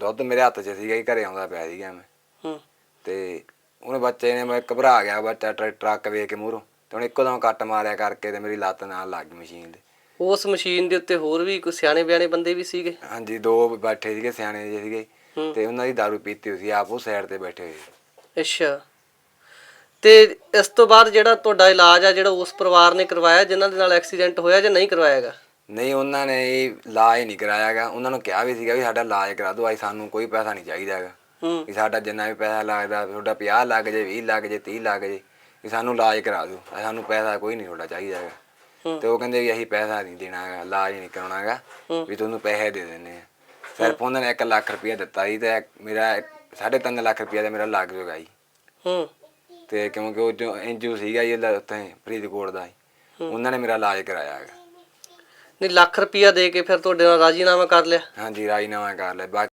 ਦੁੱਧ ਮੇਰੇ ਹੱਥ 'ਚ ਸੀਗਾ ਜੀ ਘਰੇ ਆਉਂਦਾ ਪਿਆ ਸੀਗਾ ਮੈਂ। ਹੂੰ। ਤੇ ਉਹਨੇ ਬੱਚੇ ਨੇ ਮੈਂ ਘਬਰਾ ਗਿਆ ਬੱਚਾ ਟਰੱਕ ਟਰੱਕ ਵੇਖ ਕੇ ਮੂਹਰੋਂ ਤੇ ਉਹਨੇ ਇੱਕੋ ਦਮ ਕੱਟ ਮਾਰਿਆ ਕਰਕੇ ਤੇ ਮੇਰੀ ਲੱਤ ਨਾਲ ਲੱਗ ਗਈ ਮਸ਼ੀਨ ਦੇ। ਉਸ ਮਸ਼ੀਨ ਦੇ ਉੱਤੇ ਹੋਰ ਵੀ ਕੋਈ ਸਿਆਣੇ ਬਿਆਣੇ ਬੰਦੇ ਵੀ ਸੀਗੇ? ਹਾਂਜੀ ਦੋ ਬੈਠੇ ਸੀਗੇ ਸਿਆਣੇ ਜਿਹੇ ਸੀਗੇ। ਹੂੰ। ਤੇ ਉਹਨਾਂ ਦੀ ਦਾਰੂ ਪੀਤੀ ਹੋਈ ਸੀ ਆਪ ਉਹ ਸਾਈਡ ਤੇ ਬੈਠੇ ਹੋਏ ਸੀ। ਅੱਛਾ। ਤੇ ਇਸ ਤੋਂ ਬਾਅਦ ਜਿਹੜਾ ਤੁਹਾਡਾ ਇਲਾਜ ਆ ਜਿਹੜਾ ਉਸ ਪਰਿਵਾਰ ਨੇ ਕਰਵਾਇਆ ਜਿਨ੍ਹਾਂ ਦੇ ਨਾਲ ਐਕਸੀਡੈਂਟ ਹੋਇਆ ਜਾਂ ਨਹੀਂ ਕਰਵਾਇਆਗਾ ਨਹੀਂ ਉਹਨਾਂ ਨੇ ਇਹ ਇਲਾਜ ਨਹੀਂ ਕਰਾਇਆਗਾ। ਉਹਨਾਂ ਨੂੰ ਕਿਹਾ ਵੀ ਸੀਗਾ ਵੀ ਸਾਡਾ ਇਲਾਜ ਕਰਾ ਦਿਓ ਅੱਜ ਸਾਨੂੰ ਕੋਈ ਪੈਸਾ ਨਹੀਂ ਚਾਹੀਦਾਗਾ ਹੂੰ। ਵੀ ਸਾਡਾ ਜਿੰਨਾ ਵੀ ਪੈਸਾ ਲੱਗਦਾ ਤੁਹਾਡਾ 50 ਲੱਗ ਜੇ 20 ਲੱਗ ਜੇ 30 ਲੱਗ ਜੇ ਵੀ ਸਾਨੂੰ ਇਲਾਜ ਕਰਾ ਦਿਓ। ਸਾਨੂੰ ਪੈਸਾ ਕੋਈ ਨਹੀਂ ਤੁਹਾਡਾ ਚਾਹੀਦਾਗਾ। ਤੇ ਉਹ ਕਹਿੰਦੇ ਵੀ ਅਸੀਂ ਪੈਸਾ ਨਹੀਂ ਦੇਣਾਗਾ ਇਲਾਜ ਨਹੀਂ ਕਰਾਉਣਾਗਾ। ਵੀ ਤੁਹਾਨੂੰ ਪੈਸੇ ਦੇ ਦਿੰਨੇ ਆ। ਸਿਰਫ ਉਹਨਾਂ ਨੇ 1 ਲੱਖ ਰੁਪਇਆ ਦਿੱਤਾ ਸੀ ਤੇ ਮੇਰਾ 3.5 ਲੱਖ ਰੁਪਇਆ ਤੇ ਮੇਰਾ ਲੱਗ ਜੂਗਾ ਜੀ। ਹੂੰ। ਤੇ ਕਿਉਂਕਿ ਉਹ ਜੋ ਐਨਜੀਓ ਸੀਗਾ ਜੀ ਉੱਥੇ ਫਰੀਦਕੋਟ ਦਾ ਜੀ। ਉਹਨਾਂ ਨੇ ਮੇਰਾ ਇਲਾਜ ਕਰਾਇਆ ਹੈਗਾ। ਨਹੀਂ, ਲੱਖ ਰੁਪਇਆ ਦੇ ਕੇ ਫਿਰ ਤੁਹਾਡੇ ਨਾਲ ਰਾਜੀਨਾਮਾ ਕਰ ਲਿਆ। ਹਾਂਜੀ, ਰਾਜੀਨਾਮਾ ਕਰ ਲਿਆ। ਬਾਕੀ